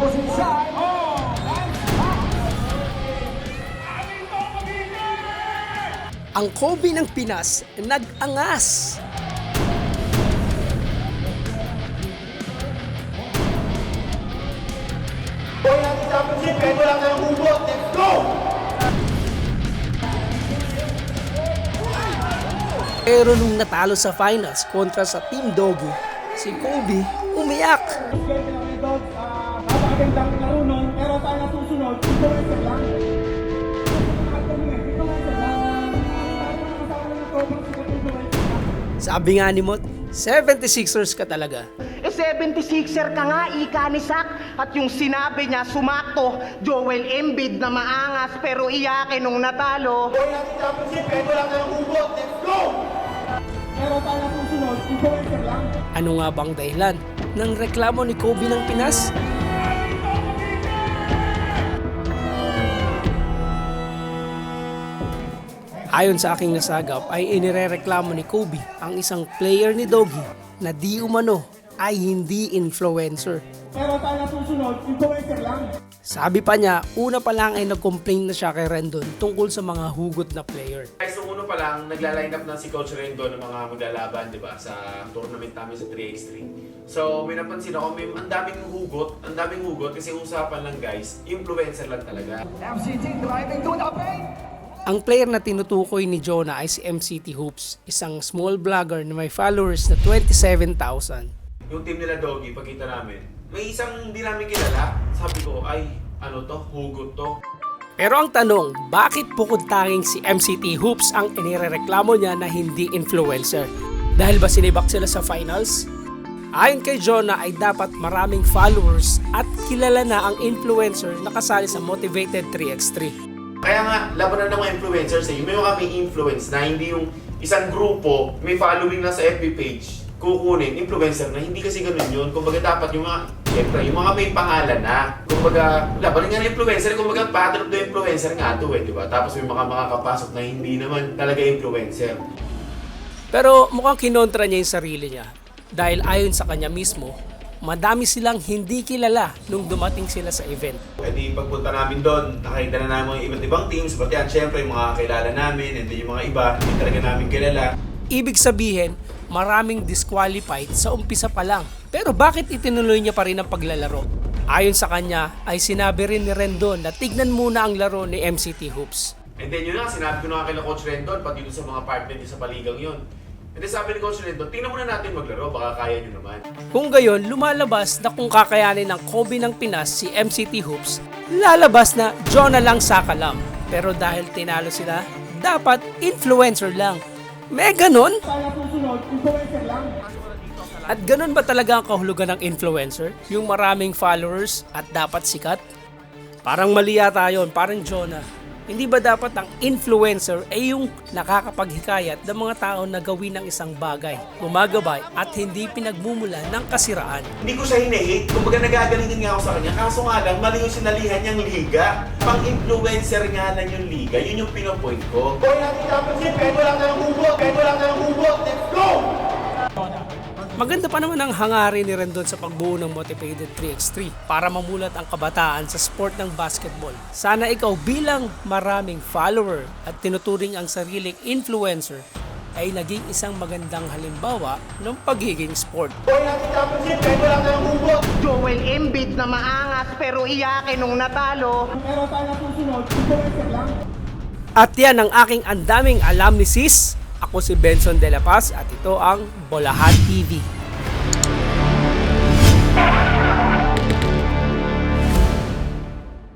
goes inside. Ang Kobe ng Pinas nag-angas. Championship, kahit wala tayong hugot. Let's go! Pero nung natalo sa finals kontra sa Team Doggy, si Kobe umiyak. Ah, napakagandang laro nun, pero tayo na susunod, influencer lang. Lahat kami eh, influencer lang. Lang. Sabi nga ni Mot, 76ers ka talaga. Eh, 76er ka nga, ika ni Sak. At yung sinabi niya, sumakto, Joel Embiid na maangas, pero iyakin nung natalo. Boy natin championship, kahit wala tayong hugot. Let's go! Pero tayo na susunod, influencer lang. Ano nga bang dahilan ng reklamo ni Kobe ng Pinas? Ayon sa aking nasagap ay inirereklamo ni Kobe ang isang player ni Doggy na di umano ay hindi influencer. Pero tayo na susunod, influencer lang. Sabi pa niya, una pa lang ay nag-complain na siya kay Rendon tungkol sa mga hugot na player. Guys, nung uno pa lang, nagla-line up na si Coach Rendo ng mga maglalaban, di ba, sa tournament namin sa 3x3. So, may napansin ako, may ang daming hugot, ang daming hugot kasi usapan lang guys, influencer lang talaga. MCT driving to the paint. Ang player na tinutukoy ni Jonah ay si MCT Hoops, isang small vlogger na may followers na 27,000. Yung team nila Doggy, pagkita namin, may isang hindi namin kilala, sabi ko, ay, ano to, hugot to. Pero ang tanong, bakit bukod tanging si MCT Hoops ang inirereklamo niya na hindi influencer? Dahil ba sinibak sila sa finals? Ayon kay Jonah ay dapat maraming followers at kilala na ang influencer na kasali sa Motivated 3x3. Kaya nga, labanan ng mga influencers eh. May mga may influence na hindi yung isang grupo, may following na sa FB page, kukunin, influencer na. Hindi kasi ganun yun. Kumbaga dapat yung mga, syempre, yung mga may pangalan na. Kumbaga, labanan nga ng influencer, kumbaga battle of the influencer nga to eh, di ba? Tapos may mga makakapasok na hindi naman talaga influencer. Pero mukhang kinontra niya yung sarili niya. Dahil ayon sa kanya mismo, madami silang hindi kilala nung dumating sila sa event. E di pagpunta namin doon, nakita na namin yung iba't ibang teams, pati yan, syempre, yung mga kakilala namin, and then yung mga iba, hindi talaga namin kilala. Ibig sabihin, maraming disqualified sa umpisa pa lang. Pero bakit itinuloy niya pa rin ang paglalaro? Ayon sa kanya, ay sinabi rin ni Rendon na tignan muna ang laro ni MCT Hoops. And then yun nga, sinabi ko na kila Coach Rendon, pati doon sa mga partner niya sa baligang yun. And then sabi ni Coach Rendon, tingnan muna natin maglaro, baka kaya nyo naman. Kung gayon, lumalabas na kung kakayanin ng Kobe ng Pinas si MCT Hoops, lalabas na Jonah lang sakalam. Pero dahil tinalo sila, dapat influencer lang. May ganon? At ganun ba talaga ang kahulugan ng influencer? Yung maraming followers at dapat sikat? Parang mali yata yun, parang Jonah. Hindi ba dapat ang influencer ay yung nakakapaghikayat ng mga tao na gawin ng isang bagay, gumagabay at hindi pinagmumulan ng kasiraan? Hindi ko siya hinahate, kumbaga nagagalingan nga ako sa kanya, kaso nga lang, mali yung sinalihan niyang liga. Pang-influencer nga lang yung liga, yun yung pinopoint ko. Boy natin championship, kahit wala tayong hugot. Kahit wala tayong hugot. Let's go! Maganda pa naman ang hangarin ni Rendon sa pagbuo ng Motivated 3x3 para mamulat ang kabataan sa sport ng basketball. Sana ikaw bilang maraming follower at tinuturing ang sariling influencer ay naging isang magandang halimbawa ng pagiging sport. Joel Embiid na maangas, pero iyakin nung natalo. Pero tayo na susunod, lang. At yan ang aking andaming alam ni Sis. Ako si Benson De La Paz at ito ang Bolahan TV.